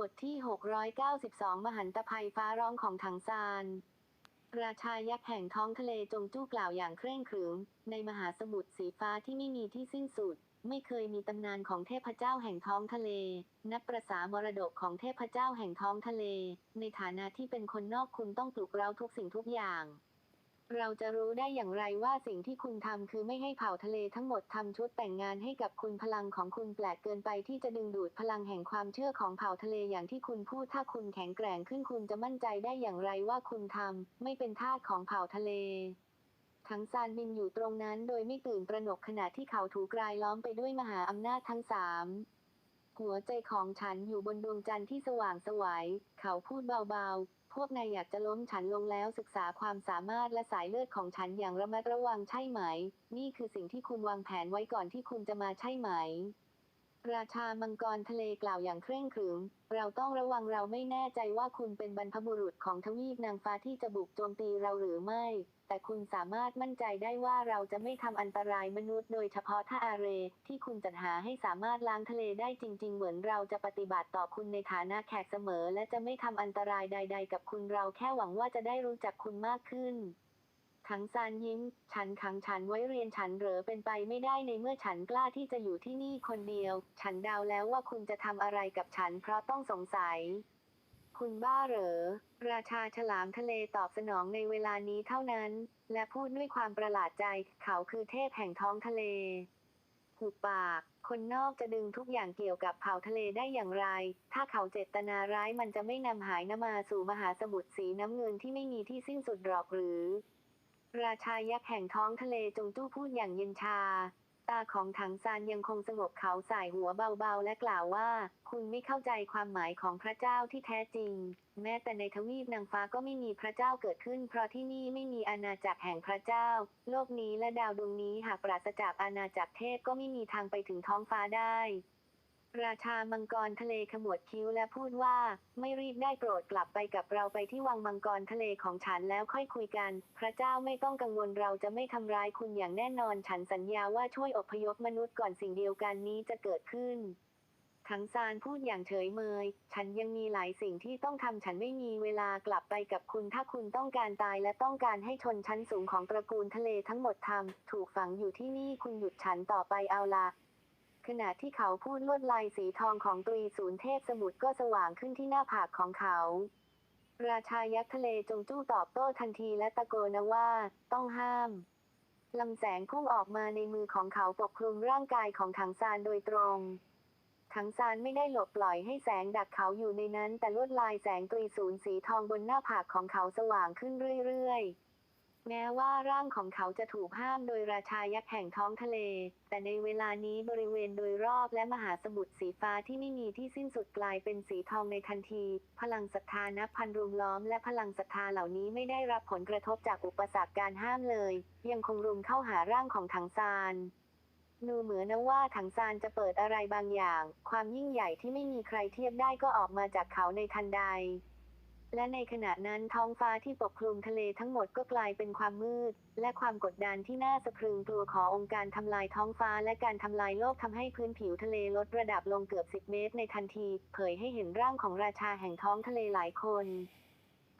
บทที่ 692 มหันตภัยฟ้าร้องของถังซาน ราชายักษ์แห่งท้องทะเลจงจู้กล่าวอย่างเคร่งขรึม ในมหาสมุทรสีฟ้าที่ไม่มีที่สิ้นสุด ไม่เคยมีตำนานของเทพเจ้าแห่งท้องทะเล นับประสามรดกของเทพเจ้าแห่งท้องทะเล ในฐานะที่เป็นคนนอกคุณต้องปลุกเร้าทุกสิ่งทุกอย่าง เราจะรู้ได้อย่างไรว่าสิ่งที่คุณทำคือไม่ให้เผ่าทะเลทั้งหมดทำชุดแต่งงานให้กับคุณพลังของคุณแปลกเกินไปที่จะดึงดูดพลังแห่งความเชื่อของเผ่าทะเลอย่างที่คุณพูดถ้าคุณแข็งแกร่งขึ้นคุณจะมั่นใจได้อย่างไรว่าคุณทำไม่เป็นทาสของเผ่าทะเลทั้งซานบินอยู่ตรงนั้นโดยไม่ตื่นตระหนกขณะที่เขาถูกรายล้อมไปด้วยมหาอำนาจทั้งสามหัวใจของฉันอยู่บนดวงจันทร์ที่สว่างสวัยเขาพูดเบาๆ พวกนายอยากจะล้มฉันลงแล้วศึกษาความสามารถและสายเลือดของฉันอย่างระมัดระวังใช่ไหม นี่คือสิ่งที่คุณวางแผนไว้ก่อนที่คุณจะมาใช่ไหม ราชามังกรทะเลกล่าวอย่างเคร่งขรึม เราต้องระวังเราไม่แน่ใจว่าคุณเป็นบรรพบุรุษของทวีปนางฟ้าที่จะบุกโจมตีเราหรือไม่ แต่คุณสามารถมั่นใจได้ว่าเราจะไม่ทำอันตรายมนุษย์โดยเฉพาะถ้าอาเร ที่คุณจัดหาให้สามารถล้างทะเลได้จริง ๆ เหมือนเราจะปฏิบัติต่อคุณในฐานะแขกเสมอ และจะไม่ทำอันตรายใด ๆ กับคุณเราแค่หวังว่าจะได้รู้จักคุณมากขึ้น ถังซานยิ้ม ฉันขังฉันไว้เรียนฉันเหรอเป็นไปไม่ได้ในเมื่อฉันกล้าที่จะอยู่ที่นี่คนเดียว ฉันเดาแล้วว่าคุณจะทำอะไรกับฉันเพราะต้องสงสัย คุณบ้าเหรอ ราชาฉลามทะเลตอบสนองในเวลานี้เท่านั้น และพูดด้วยความประหลาดใจ เขาคือเทพแห่งท้องทะเลหุบปากคนนอกจะดึงทุกอย่างเกี่ยวกับเผ่าทะเลได้อย่างไร ถ้าเขาเจตนาร้ายมันจะไม่นำหายนมาสู่มหาสมุทรสีน้ำเงินที่ไม่มีที่สิ้นสุดหรอกหรือ ราชายักษ์แห่งท้องทะเลจงจู้พูดอย่างเย็นชา ตาของถังซานยังคงสงบเขาสายหัวเบาๆ และกล่าวว่า คุณไม่เข้าใจความหมายของพระเจ้าที่แท้จริง แม้แต่ในทวีปนางฟ้าก็ไม่มีพระเจ้าเกิดขึ้น เพราะที่นี่ไม่มีอาณาจักรแห่งพระเจ้า โลกนี้และดาวดวงนี้หากปราศจากอาณาจักรเทพก็ไม่มีทางไปถึงท้องฟ้าได้ ราชามังกรทะเลขมวดคิ้วและพูดว่า ไม่รีบได้โปรดกลับไปกับเราไปที่วังมังกรทะเลของฉันแล้วค่อยคุยกัน พระเจ้าไม่ต้องกังวลเราจะไม่ทำร้ายคุณอย่างแน่นอน ฉันสัญญาว่าช่วยอพยพมนุษย์ก่อนสิ่งเดียวกันนี้จะเกิดขึ้นทั้งซานพูดอย่างเฉยเมย ฉันยังมีหลายสิ่งที่ต้องทำ ฉันไม่มีเวลากลับไปกับคุณ ถ้าคุณต้องการตายและต้องการให้ชนชั้นสูงของตระกูลทะเลทั้งหมดทำ ถูกฝังอยู่ที่นี่คุณหยุดฉันต่อไปเอาละ ขณะที่เขาพูดลวดลายสีทองของตรีศูนย์เทพสมุทรก็สว่างขึ้นที่หน้าผากของเขา ราชายักษ์ทะเลจงจู้ตอบโต้ทันทีและตะโกนว่า ต้องห้ามลำแสงพุ่งออกมาในมือของเขาปกคลุมร่างกายของถังซานโดยตรง ถังซานไม่ได้หลบปล่อยให้แสงดักเขาอยู่ในนั้น แต่ลวดลายแสงตรีศูนย์สีทองบนหน้าผากของเขาสว่างขึ้นเรื่อยๆ แม้ว่าร่างของเขาจะถูกห้ามโดยราชายักษ์แห่งท้องทะเล แต่ในเวลานี้บริเวณโดยรอบและมหาสมุทรสีฟ้าที่ไม่มีที่สิ้นสุดกลายเป็นสีทองในทันที พลังศรัทธานับพันรุมล้อมและพลังศรัทธาเหล่านี้ไม่ได้รับผลกระทบจากอุปสรรคการห้ามเลย ยังคงรุมเข้าหาร่างของถังซานดูเหมือนนะว่าถังซานจะเปิดอะไรบางอย่าง ความยิ่งใหญ่ที่ไม่มีใครเทียบได้ก็ออกมาจากเขาในทันใด และในขณะนั้นท้องฟ้าที่ปกคลุมทะเลทั้งหมดก็กลายเป็นความมืด และความกดดันที่น่าสะพรึงกลัวขององค์การทำลายท้องฟ้าและการทำลายโลกทำให้พื้นผิวทะเลลดระดับลงเกือบ 10 เมตร ในทันที เผยให้เห็นร่างของราชาแห่งท้องทะเลหลายคน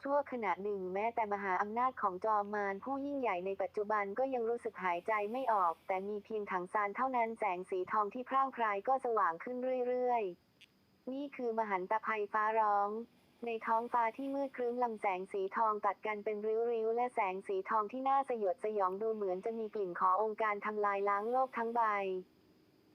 ชั่วขณะหนึ่งแม้แต่มหาอำนาจของจอมมารผู้ยิ่งใหญ่ในปัจจุบันก็ยังรู้สึกหายใจไม่ออก แต่มีเพียงถังซานเท่านั้นแสงสีทองที่พร่างพรายก็สว่างขึ้นเรื่อยๆ นี่คือมหันตภัยฟ้าร้อง ในท้องฟ้าที่มืดครึ้มลำแสงสีทองตัดกันเป็นริ้วๆ และแสงสีทองที่น่าสยดสยองดูเหมือนจะมีกลิ่นขององค์การทำลายล้างโลกทั้งใบ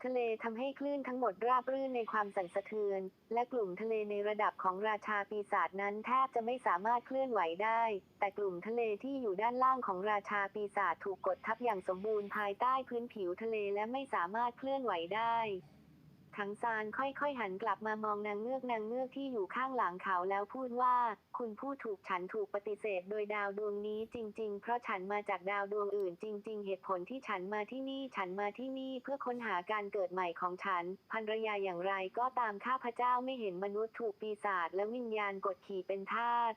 ทะเลทำให้คลื่นทั้งหมดราบรื่นในความสั่นสะเทือน และกลุ่มทะเลในระดับของราชาปีศาจนั้นแทบจะไม่สามารถเคลื่อนไหวได้ แต่กลุ่มทะเลที่อยู่ด้านล่างของราชาปีศาจถูกกดทับอย่างสมบูรณ์ภายใต้พื้นผิวทะเลและไม่สามารถเคลื่อนไหวได้ ถังซานค่อยๆหันกลับมามองนางเงือกนางเงือกที่อยู่ข้างหลังเขาแล้วพูดว่า คุณพูดถูกฉันถูกปฏิเสธโดยดาวดวงนี้จริง ๆ เพราะฉันมาจากดาวดวงอื่นจริง ๆ เหตุผลที่ฉันมาที่นี่ฉันมาที่นี่เพื่อค้นหาการเกิดใหม่ของฉันภรรยาอย่างไรก็ตามข้าพเจ้าไม่เห็นมนุษย์ถูกปีศาจและวิญญาณกดขี่เป็นทาส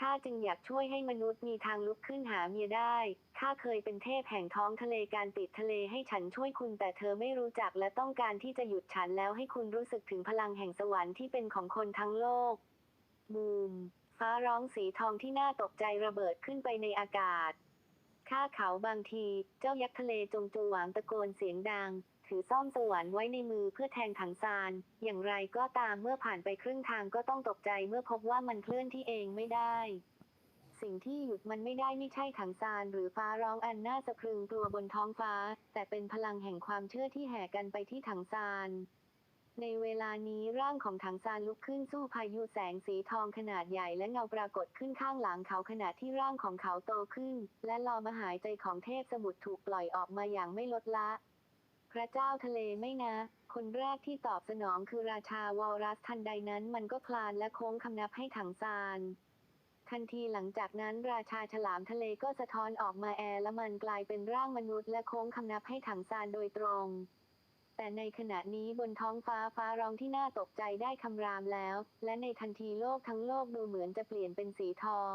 ข้าจึงอยากช่วยให้มนุษย์มีทางลุกขึ้นหาเมียได้ ข้าเคยเป็นเทพแห่งท้องทะเลการปิดทะเลให้ฉันช่วยคุณแต่เธอไม่รู้จักและต้องการที่จะหยุดฉันแล้วให้คุณรู้สึกถึงพลังแห่งสวรรค์ที่เป็นของคนทั้งโลก บูม ฟ้าร้องสีทองที่น่าตกใจระเบิดขึ้นไปในอากาศ ข้าเขาบางที เจ้ายักษ์ทะเลจงจูหวางตะโกนเสียงดัง ถือซ่อมสวรรค์ไว้ในมือเพื่อแทงถังซาน อย่างไรก็ตามเมื่อผ่านไปครึ่งทางก็ต้องตกใจเมื่อพบว่ามันเคลื่อนที่เองไม่ได้ สิ่งที่หยุดมันไม่ได้ไม่ใช่ถังซานหรือฟ้าร้องอันน่าสะพรึงกลัวบนท้องฟ้า แต่เป็นพลังแห่งความเชื่อที่แห่กันไปที่ถังซานในเวลานี้ร่างของถังซานลุกขึ้นสู้พายุแสงสีทองขนาดใหญ่และเงาปรากฏขึ้นข้างหลังเขาขณะที่ร่างของเขาโตขึ้น และลอมหายใจของเทพสมุทรถูกปล่อยออกมาอย่างไม่ลดละ ระเจ้าทะเลไม่นะ คนแรกที่ตอบสนองคือราชาวอลรัสทันใดนั้นมันก็คลานและโค้งคำนับให้ถังซานทันทีหลังจากนั้นราชาฉลามทะเลก็สะท้อนออกมาแอร์และมันกลายเป็นร่างมนุษย์และโค้งคำนับให้ถังซานโดยตรง แต่ในขณะนี้บนท้องฟ้าฟ้าร้องที่น่าตกใจได้คำรามแล้ว และในทันทีโลกทั้งโลกดูเหมือนจะเปลี่ยนเป็นสีทอง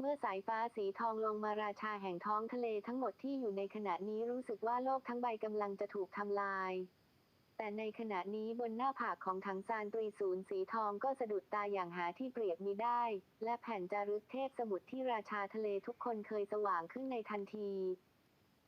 เมื่อสายฟ้าสีทองลงมาราชาแห่งท้องทะเลทั้งหมดที่อยู่ในขณะนี้รู้สึกว่าโลกทั้งใบกำลังจะถูกทำลาย แต่ในขณะนี้บนหน้าผากของถังซานตรีศูนย์สีทองก็สะดุดตาอย่างหาที่เปรียบมิได้ และแผ่นจารึกเทพสมุดที่ราชาทะเลทุกคนเคยสว่างขึ้นในทันที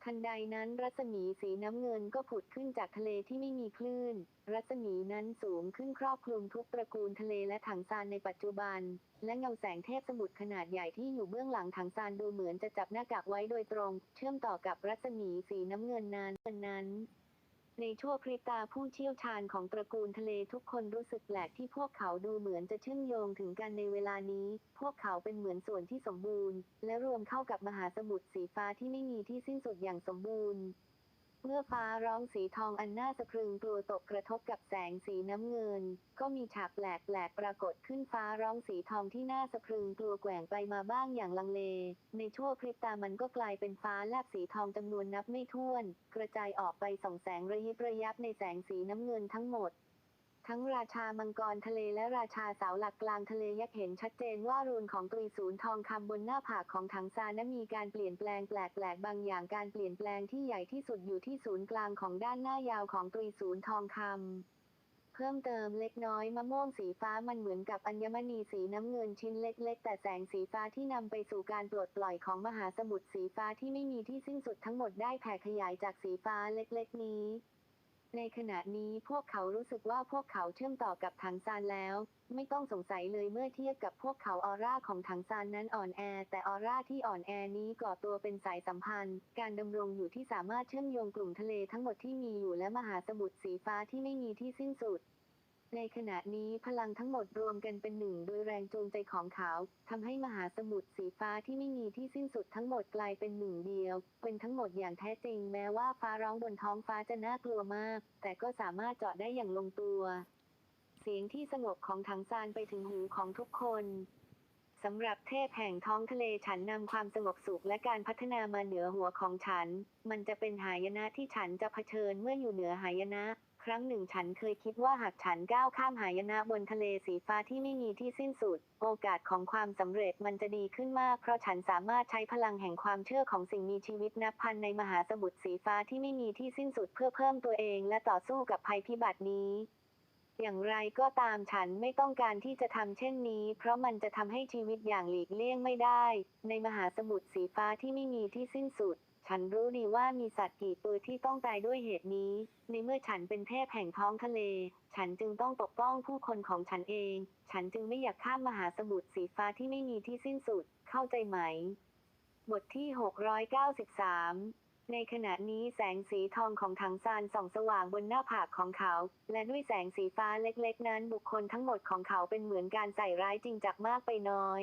ทันใดนั้นรัศมีสีน้ำเงินก็ผุดขึ้นจากทะเลที่ไม่มีคลื่น รัศมีนั้นสูงขึ้นครอบคลุมทุกตระกูลทะเลและถังซานในปัจจุบัน และเงาแสงเทพสมุทรขนาดใหญ่ที่อยู่เบื้องหลังถังซานดูเหมือนจะจับหน้ากากไว้โดยตรง เชื่อมต่อกับรัศมีสีน้ำเงินนั้นนั้น ในชั่วพริบตาผู้เชี่ยวชาญของตระกูลทะเลทุกคนรู้สึกแปลกที่พวกเขาดูเหมือนจะเชื่อมโยงถึงกันในเวลานี้ พวกเขาเป็นเหมือนส่วนที่สมบูรณ์ และรวมเข้ากับมหาสมุทรสีฟ้าที่ไม่มีที่สิ้นสุดอย่างสมบูรณ์ เมื่อฟ้าร้องสีทองอันน่าสะพรึงกลัวตกกระทบกับแสงสีน้ำเงิน ก็มีฉากแปลกแปลกๆปรากฏขึ้นฟ้าร้องสีทองที่น่าสะพรึงกลัวแกว่งไปมาบ้างอย่างลังเล ในชั่วพริบตามันก็กลายเป็นฟ้าแลบสีทองจำนวนนับไม่ถ้วน กระจายออกไปส่องแสงระยิบระยับในแสงสีน้ำเงินทั้งหมด ทั้งราชามังกรทะเลและราชาเสาหลักกลางทะเลยักษ์เห็นชัดเจนว่ารูนของตรีศูนย์ทองคำบนหน้าผากของถังซานั้นมีการเปลี่ยนแปลงแปลกๆบางอย่างการเปลี่ยนแปลงที่ใหญ่ที่สุดอยู่ที่ศูนย์กลางของด้านหน้ายาวของตรีศูนย์ทองคำเพิ่มเติมเล็กน้อยมะม่วงสีฟ้ามันเหมือนกับอัญมณีสีน้ำเงินชิ้นเล็ก ๆ แต่แสงสีฟ้าที่นำไปสู่การปลดปล่อยของมหาสมุทรสีฟ้าที่ไม่มีที่สิ้นสุดทั้งหมดได้แผ่ขยายจากสีฟ้าเล็ก ๆ นี้ ในขณะนี้พวกเขารู้สึกว่าพวกเขาเชื่อมต่อกับถังซานแล้ว ไม่ต้องสงสัยเลยเมื่อเทียบกับพวกเขาออร่าของถังซานนั้นอ่อนแอ แต่ออร่าที่อ่อนแอนี้ก่อตัวเป็นสายสัมพันธ์ การดำรงอยู่ที่สามารถเชื่อมโยงกลุ่มทะเลทั้งหมดที่มีอยู่และมหาสมุทรสีฟ้าที่ไม่มีที่สิ้นสุด ในขณะนี้พลังทั้งหมดรวมกันเป็นหนึ่งโดยแรงจูงใจของเขาทำให้มหาสมุทรสีฟ้าที่ไม่มีที่สิ้นสุดทั้งหมดกลายเป็นหนึ่งเดียว เป็นทั้งหมดอย่างแท้จริงแม้ว่าฟ้าร้องบนท้องฟ้าจะน่ากลัวมาก แต่ก็สามารถเจาะได้อย่างลงตัว เสียงที่สงบของถังซานไปถึงหูของทุกคนสำหรับเทพแห่งท้องทะเลฉันนำความสงบสุขและการพัฒนามาเหนือหัวของฉัน มันจะเป็นหายนะที่ฉันจะเผชิญเมื่ออยู่เหนือหายนะ ครั้งหนึ่งฉันเคยคิดว่าหากฉันก้าวข้ามหายนะบนทะเลสีฟ้าที่ไม่มีที่สิ้นสุด โอกาสของความสำเร็จมันจะดีขึ้นมาก เพราะฉันสามารถใช้พลังแห่งความเชื่อของสิ่งมีชีวิตนับพันในมหาสมุทรสีฟ้าที่ไม่มีที่สิ้นสุดเพื่อเพิ่มตัวเองและต่อสู้กับภัยพิบัตินี้อย่างไรก็ตามฉันไม่ต้องการที่จะทำเช่นนี้ เพราะมันจะทำให้ชีวิตอย่างหลีกเลี่ยงไม่ได้ ในมหาสมุทรสีฟ้าที่ไม่มีที่สิ้นสุด ฉันรู้ดีว่ามีสัตว์กี่ตัวที่ต้องตายด้วยเหตุนี้ ในเมื่อฉันเป็นเทพแห่งท้องทะเล ฉันจึงต้องปกป้องผู้คนของฉันเอง ฉันจึงไม่อยากข้ามมหาสมุทรสีฟ้าที่ไม่มีที่สิ้นสุด เข้าใจไหม บทที่ 693ในขณะนี้แสงสีทองของถังซานส่องสว่างบนหน้าผากของเขา และด้วยแสงสีฟ้าเล็กๆ นั้นบุคคลทั้งหมดของเขาเป็นเหมือนการใส่ร้ายจริงจักมากไปน้อย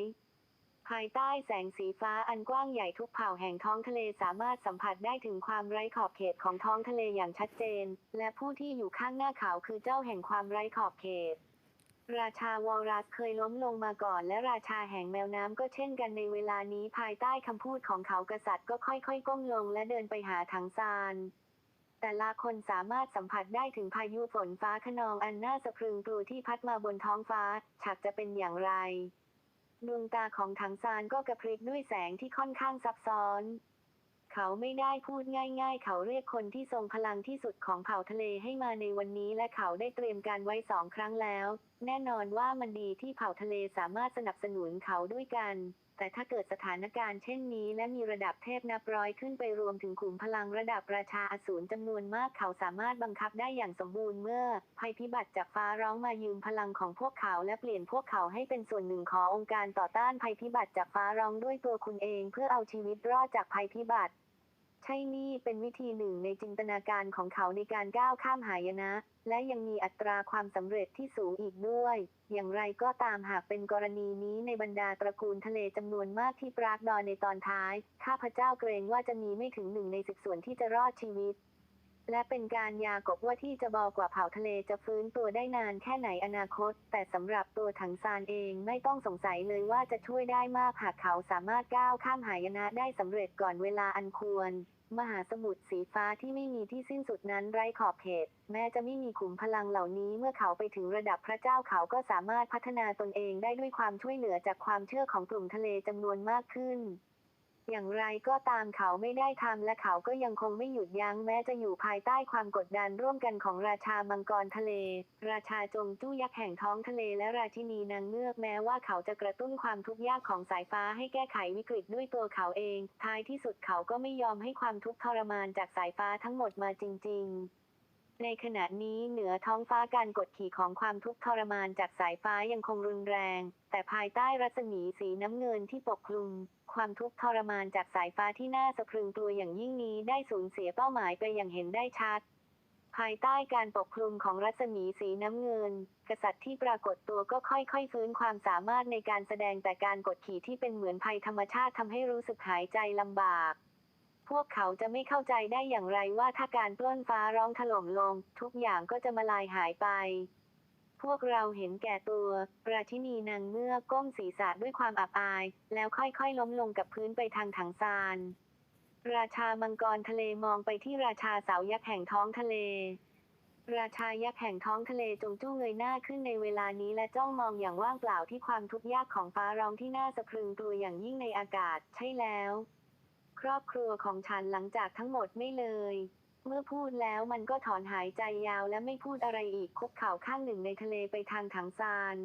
ภายใต้แสงสีฟ้าอันกว้างใหญ่ทุกเผ่าแห่งท้องทะเลสามารถสัมผัสได้ถึงความไร้ขอบเขตของท้องทะเลอย่างชัดเจน และผู้ที่อยู่ข้างหน้าเขาคือเจ้าแห่งความไร้ขอบเขต ราชาวอลรัสเคยล้มลงมาก่อน และราชาแห่งแมวน้ำก็เช่นกันในเวลานี้ภายใต้คำพูดของเขากษัตริย์ก็ค่อยๆ ก้มลงและเดินไปหาถังซานแต่ละคนสามารถสัมผัสได้ถึงพายุฝนฟ้าขนองอันน่าสะพรึงกลัวที่พัดมาบนท้องฟ้าฉากจะเป็นอย่างไร ดวงตาของถังซานก็กระพริบด้วยแสงที่ค่อนข้างซับซ้อน เขาไม่ได้พูดง่าย ๆ เขาเรียกคนที่ทรงพลังที่สุดของเผ่าทะเลให้มาในวันนี้ และเขาได้เตรียมการไว้สองครั้งแล้ว แน่นอนว่ามันดีที่เผ่าทะเลสามารถสนับสนุนเขาด้วยกัน แต่ถ้าเกิดสถานการณ์เช่นนี้และมีระดับเทพนับร้อยขึ้นไปรวมถึงขุมพลังระดับราชาอสูรจำนวนมากเขาสามารถบังคับได้อย่างสมบูรณ์เมื่อ ภัยพิบัติจากฟ้าร้องมายืมพลังของพวกเขาและเปลี่ยนพวกเขาให้เป็นส่วนหนึ่งขององค์การต่อต้านภัยพิบัติจากฟ้าร้องด้วยตัวคุณเอง เพื่อเอาชีวิตรอดจากภัยพิบัติ ช่นี่เป็นวิธีหนึ่งในจินตนาการของเขาในการก้าวข้ามหายนะ และยังมีอัตราความสำเร็จที่สูงอีกด้วย อย่างไรก็ตามหากเป็นกรณีนี้ในบรรดาตระกูลทะเลจำนวนมากที่ปรากดอนในตอนท้าย ข้าพเจ้าเกรงว่าจะมีไม่ถึงหนึ่งในสิบส่วนที่จะรอดชีวิต และเป็นการยากบว่าที่จะบอกว่าเผ่าทะเลจะฟื้นตัวได้นานแค่ไหนอนาคต แต่สำหรับตัวถังซานเองไม่ต้องสงสัยเลยว่าจะช่วยได้มากหากเขาสามารถก้าวข้ามหายนะได้สำเร็จก่อนเวลาอันควร มหาสมุทรสีฟ้าที่ไม่มีที่สิ้นสุดนั้นไร้ขอบเขต แม้จะไม่มีขุมพลังเหล่านี้เมื่อเขาไปถึงระดับพระเจ้าเขาก็สามารถพัฒนาตนเองได้ด้วยความช่วยเหลือจากความเชื่อของกลุ่มทะเลจำนวนมากขึ้น อย่างไรก็ตามเขาไม่ได้ทำและเขาก็ยังคงไม่หยุดยั้งแม้จะอยู่ภายใต้ความกดดันร่วมกันของราชามังกรทะเล ราชาจงจู้ยักษ์แห่งท้องทะเลและราชินีนางเงือกแม้ว่าเขาจะกระตุ้นความทุกข์ยากของสายฟ้าให้แก้ไขวิกฤตด้วยตัวเขาเอง ท้ายที่สุดเขาก็ไม่ยอมให้ความทุกข์ทรมานจากสายฟ้าทั้งหมดมาจริง ๆในขณะนี้เหนือท้องฟ้าการกดขี่ของความทุกข์ทรมานจากสายฟ้ายังคงรุนแรง แต่ภายใต้รัศมีสีน้ำเงินที่ปกคลุม ความทุกข์ทรมานจากสายฟ้าที่น่าสะพรึงกลัวอย่างยิ่งนี้ได้สูญเสียเป้าหมายไปอย่างเห็นได้ชัด ภายใต้การปกคลุมของรัศมีสีน้ำเงิน กษัตริย์ที่ปรากฏตัวก็ค่อยๆ ฟื้นความสามารถในการแสดงแต่การกดขี่ที่เป็นเหมือนภัยธรรมชาติทำให้รู้สึกหายใจลำบากพวกเขาจะไม่เข้าใจได้อย่างไรว่าถ้าการปล้นฟ้าร้องถล่มลง ทุกอย่างก็จะมาลายหายไป พวกเราเห็นแก่ตัว ราชินีนางเงือกก้มศีรษะด้วยความอับอาย แล้วค่อยๆ ล้มลงกับพื้นไปทางถังซาน ราชามังกรทะเลมองไปที่ราชาเสายักษ์แห่งท้องทะเล ราชายักษ์แห่งท้องทะเลจงจู้เงยหน้าขึ้นในเวลานี้และจ้องมองอย่างว่างเปล่าที่ความทุกข์ยากของฟ้าร้องที่น่าสะพรึงกลัวอย่างยิ่งในอากาศ ใช่แล้ว ครอบครัวของฉันหลังจากทั้งหมดไม่เลย เมื่อพูดแล้วมันก็ถอนหายใจยาวและไม่พูดอะไรอีกคุกเข่าข้างหนึ่งในทะเลไปทางถังซาน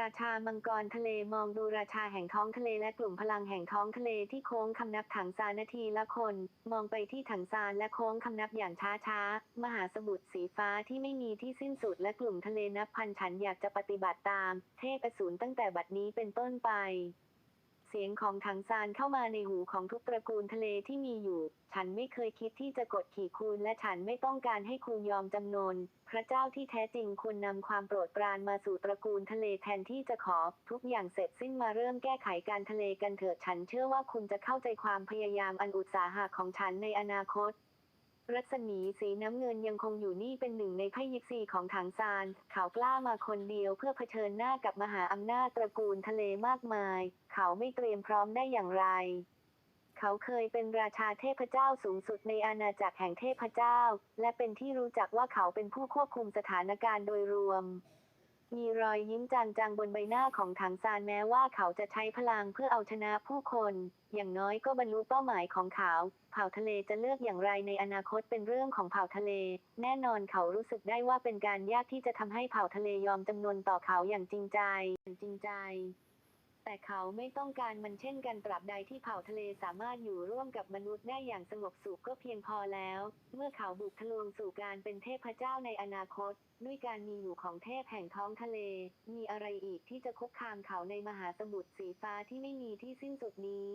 ราชามังกรทะเลมองดูราชาแห่งท้องทะเลและกลุ่มพลังแห่งท้องทะเลที่โค้งคำนับถังซานนาทีละคน มองไปที่ถังซานและโค้งคำนับอย่างช้าช้าๆมหาสมุทรสีฟ้าที่ไม่มีที่สิ้นสุดและกลุ่มทะเลนับพันฉันอยากจะปฏิบัติตาม เทพอสูรตั้งแต่บัดนี้เป็นต้นไป เสียงของถังซานเข้ามาในหูของทุกตระกูลทะเลที่มีอยู่ ฉันไม่เคยคิดที่จะกดขี่คุณและฉันไม่ต้องการให้คุณยอมจำนน พระเจ้าที่แท้จริงควรนำความโปรดปรานมาสู่ตระกูลทะเลแทนที่จะขอ ทุกอย่างเสร็จสิ้นมาเริ่มแก้ไขการทะเลกันเถิดฉันเชื่อว่าคุณจะเข้าใจความพยายามอันอุตสาหะของฉันในอนาคต รัศมีสีน้ำเงินยังคงอยู่นี่เป็นหนึ่งในไพ่ยิปซีของถังซานเขากล้ามาคนเดียวเพื่อเผชิญหน้ากับมหาอำนาจตระกูลทะเลมากมาย เขาไม่เตรียมพร้อมได้อย่างไร เขาเคยเป็นราชาเทพเจ้าสูงสุดในอาณาจักรแห่งเทพเจ้า และเป็นที่รู้จักว่าเขาเป็นผู้ควบคุมสถานการณ์โดยรวม มีรอยยิ้มจางๆบนใบหน้าของถังซานแม้ว่าเขาจะใช้พลังเพื่อเอาชนะผู้คน อย่างน้อยก็บรรลุเป้าหมายของเขา เผ่าทะเลจะเลือกอย่างไรในอนาคตเป็นเรื่องของเผ่าทะเล แน่นอนเขารู้สึกได้ว่าเป็นการยากที่จะทำให้เผ่าทะเลยอมจำนวนต่อเขาอย่างจริงใจ จริงใจ แต่เขาไม่ต้องการมันเช่นกันตราบใดที่เผ่าทะเลสามารถอยู่ร่วมกับมนุษย์ได้อย่างสงบสุขก็เพียงพอแล้ว เมื่อเขาบุกทะลวงสู่การเป็นเทพเจ้าในอนาคต ด้วยการมีอยู่ของเทพแห่งท้องทะเล มีอะไรอีกที่จะคุกคามเขาในมหาสมุทรสีฟ้าที่ไม่มีที่สิ้นสุดนี้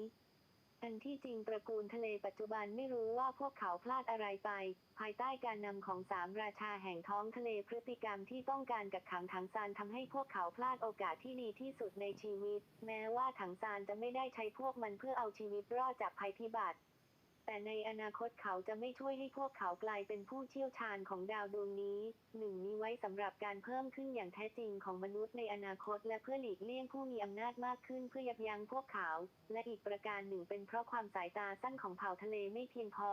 อันที่จริงตระกูลทะเลปัจจุบันไม่รู้ว่าพวกเขาพลาดอะไรไป ภายใต้การนำของสามราชาแห่งท้องทะเลพฤติกรรมที่ต้องการกักขังถังซานทำให้พวกเขาพลาดโอกาสที่ดีที่สุดในชีวิต แม้ว่าถังซานจะไม่ได้ใช้พวกมันเพื่อเอาชีวิตรอดจากภัยพิบัติ แต่ในอนาคตเขาจะไม่ช่วยให้พวกเขากลายเป็นผู้เชี่ยวชาญของดาวดวงนี้หนึ่งมีไว้สำหรับการเพิ่มขึ้นอย่างแท้จริงของมนุษย์ในอนาคต และเพื่อหลีกเลี่ยงผู้มีอำนาจมากขึ้นเพื่อยับยั้งพวกเขา และอีกประการหนึ่งเป็นเพราะความสายตาสั้นของเผ่าทะเลไม่เพียงพอ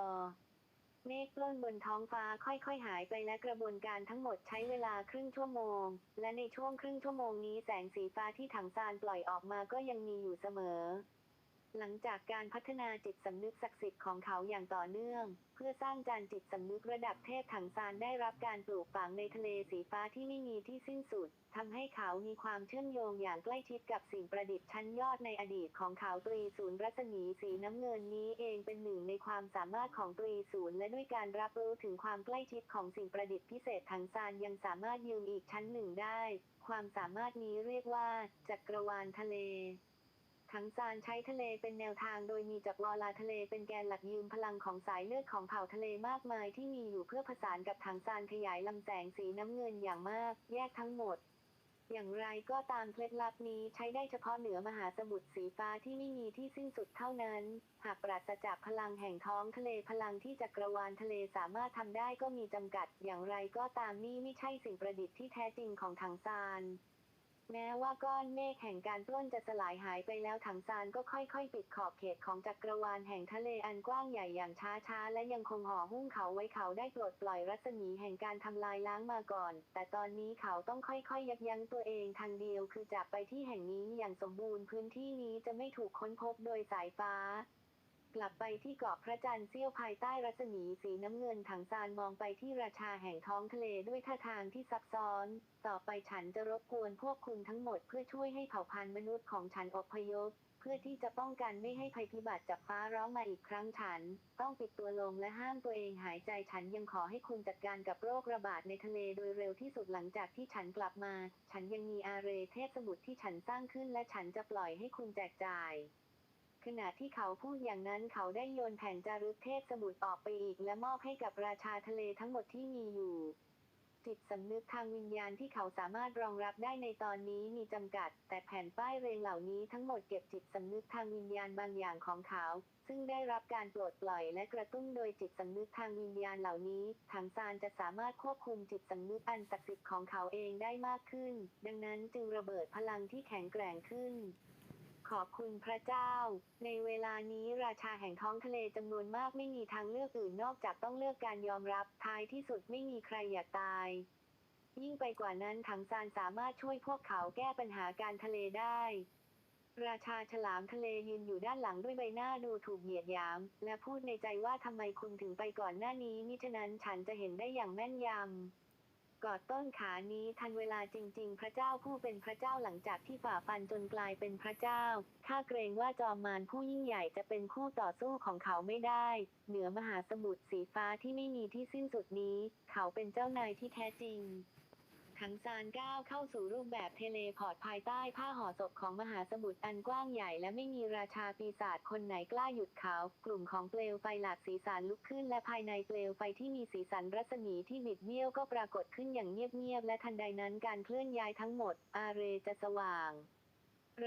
เมฆปล้นบนท้องฟ้าค่อยๆ หายไปและกระบวนการทั้งหมดใช้เวลาครึ่งชั่วโมง และในช่วงครึ่งชั่วโมงนี้แสงสีฟ้าที่ถังซานปล่อยออกมาก็ยังมีอยู่เสมอ หลังจากการพัฒนาจิตสำนึกศักดิ์สิทธิ์ของเขาอย่างต่อเนื่อง เพื่อสร้างจานจิตสำนึกระดับเทพถังซานได้รับการปลูกฝังในทะเลสีฟ้าที่ไม่มีที่สิ้นสุดทำให้เขามีความเชื่อมโยงอย่างใกล้ชิดกับสิ่งประดิษฐ์ชั้นยอดในอดีตของเขาตรีศูนย์รัศมีสีน้ำเงินนี้เองเป็นหนึ่งในความสามารถของตรีศูนย์และด้วยการรับรู้ถึงความใกล้ชิดของสิ่งประดิษฐ์พิเศษถังซานยังสามารถยืมอีกชั้นหนึ่งได้ ความสามารถนี้เรียกว่าจักรวาลทะเล ถังซานใช้ทะเลเป็นแนวทางโดยมีจักรวาลาทะเลเป็นแกนหลักยืมพลังของสายเลือดของเผ่าทะเลมากมายที่มีอยู่เพื่อผสานกับถังซานขยายลำแสงสีน้ำเงินอย่างมาก แยกทั้งหมด อย่างไรก็ตามเคล็ดลับนี้ใช้ได้เฉพาะเหนือมหาสมุทรสีฟ้าที่ไม่มีที่สิ้นสุดเท่านั้น หากปราศจากพลังแห่งท้องทะเลพลังที่จักรวาลทะเลสามารถทำได้ก็มีจำกัด อย่างไรก็ตามนี่ไม่ใช่สิ่งประดิษฐ์ที่แท้จริงของถังซาน แม้ว่าก้อนเมฆแห่งการปล้นจะสลายหายไปแล้วถังซานก็ค่อยๆ ปิดขอบเขตของจักรวาลแห่งทะเลอันกว้างใหญ่อย่างช้าๆ และยังคงห่อหุ้มเขาไว้เขาได้ปลดปล่อยรัศมีแห่งการทำลายล้างมาก่อน แต่ตอนนี้เขาต้องค่อยๆ ยับยั้งตัวเองทางเดียวคือจากไปที่แห่งนี้อย่างสมบูรณ์พื้นที่นี้จะไม่ถูกค้นพบโดยสายฟ้า กลับไปที่เกาะพระจันทร์เสี้ยวภายใต้รัศมีสีน้ำเงินถังซานมองไปที่ราชาแห่งท้องทะเลด้วยท่าทางที่ซับซ้อน ต่อไปฉันจะรบกวนพวกคุณทั้งหมดเพื่อช่วยให้เผ่าพันธุ์มนุษย์ของฉันอพยพเพื่อที่จะป้องกันไม่ให้ภัยพิบัติจากฟ้าร้องมาอีกครั้งฉัน ต้องปิดตัวลงและห้ามตัวเองหายใจฉันยังขอให้คุณจัดการกับโรคระบาดในทะเลโดยเร็วที่สุดหลังจากที่ฉันกลับมา ฉันยังมีอาเรเทพสมุทรที่ฉันสร้างขึ้นและฉันจะปล่อยให้คุณแจกจ่าย ขณะที่เขาพูดอย่างนั้นเขาได้โยนแผ่นจารึกเทพสมุทรออกไปอีก และมอบให้กับราชาทะเลทั้งหมดที่มีอยู่จิตสำนึกทางวิญญาณที่เขาสามารถรองรับได้ในตอนนี้มีจำกัด แต่แผ่นป้ายเรียงเหล่านี้ทั้งหมดเก็บจิตสำนึกทางวิญญาณบางอย่างของเขา ซึ่งได้รับการปลดปล่อยและกระตุ้นโดยจิตสำนึกทางวิญญาณเหล่านี้ถังซานจะสามารถควบคุมจิตสำนึกอันศักดิ์สิทธิ์ของเขาเองได้มากขึ้น ดังนั้นจึงระเบิดพลังที่แข็งแกร่งขึ้น ขอบคุณพระเจ้า ในเวลานี้ราชาแห่งท้องทะเลจำนวนมากไม่มีทางเลือกอื่นนอกจากต้องเลือกการยอมรับ ท้ายที่สุดไม่มีใครอยากตาย ยิ่งไปกว่านั้นถังซานสามารถช่วยพวกเขาแก้ปัญหาการทะเลได้ ราชาฉลามทะเลยืนอยู่ด้านหลังด้วยใบหน้าดูถูกเหยียดหยาม และพูดในใจว่าทำไมคุณถึงไปก่อนหน้านี้มิฉะนั้นฉันจะเห็นได้อย่างแม่นยำ กอดต้นขานี้ทันเวลาจริง ๆ พระเจ้าผู้เป็นพระเจ้าหลังจากที่ฝ่าฟันจนกลายเป็นพระเจ้าข้าเกรงว่าจอมมารผู้ยิ่งใหญ่จะเป็นคู่ต่อสู้ของเขาไม่ได้ เหนือมหาสมุทรสีฟ้าที่ไม่มีที่สิ้นสุดนี้ เขาเป็นเจ้านายที่แท้จริง ถังซานก้าวเข้าสู่รูปแบบเทเลพอร์ตภายใต้ผ้าห่อศพของมหาสมุทรอันกว้างใหญ่และไม่มีราชาปีศาจคนไหนกล้าหยุดเขา กลุ่มของเปลวไฟหลากสีสันลุกขึ้น และภายในเปลวไฟที่มีสีสันรัศมีที่บิดเบี้ยวก็ปรากฏขึ้นอย่างเงียบๆและทันใดนั้นการเคลื่อนย้ายทั้งหมด อาเรจะสว่าง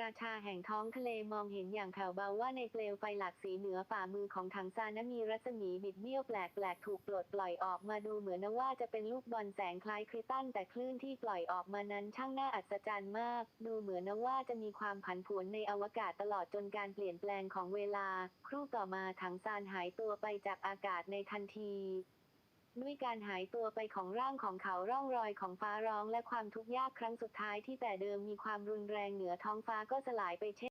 ราชาแห่งท้องทะเลมองเห็นอย่างแผ่วเบาว่าในเปลวไฟหลากสีเหนือฝ่ามือของถังซานนั้นมีรัศมีบิดเบี้ยวแปลกๆถูกปลดปล่อยออกมาดูเหมือนว่าจะเป็นลูกบอลแสงคล้ายคริสตัลแต่คลื่นที่ปล่อยออกมานั้นช่างน่าอัศจรรย์มาก ดูเหมือนว่าจะมีความผันผวนในอวกาศตลอดจนการเปลี่ยนแปลงของเวลา ครู่ต่อมาถังซานหายตัวไปจากอากาศในทันที ด้วยการหายตัวไปของร่างของเขาร่องรอยของฟ้าร้องและความทุกข์ยากครั้งสุดท้ายที่แต่เดิมมีความรุนแรงเหนือท้องฟ้าก็สลายไปเช่น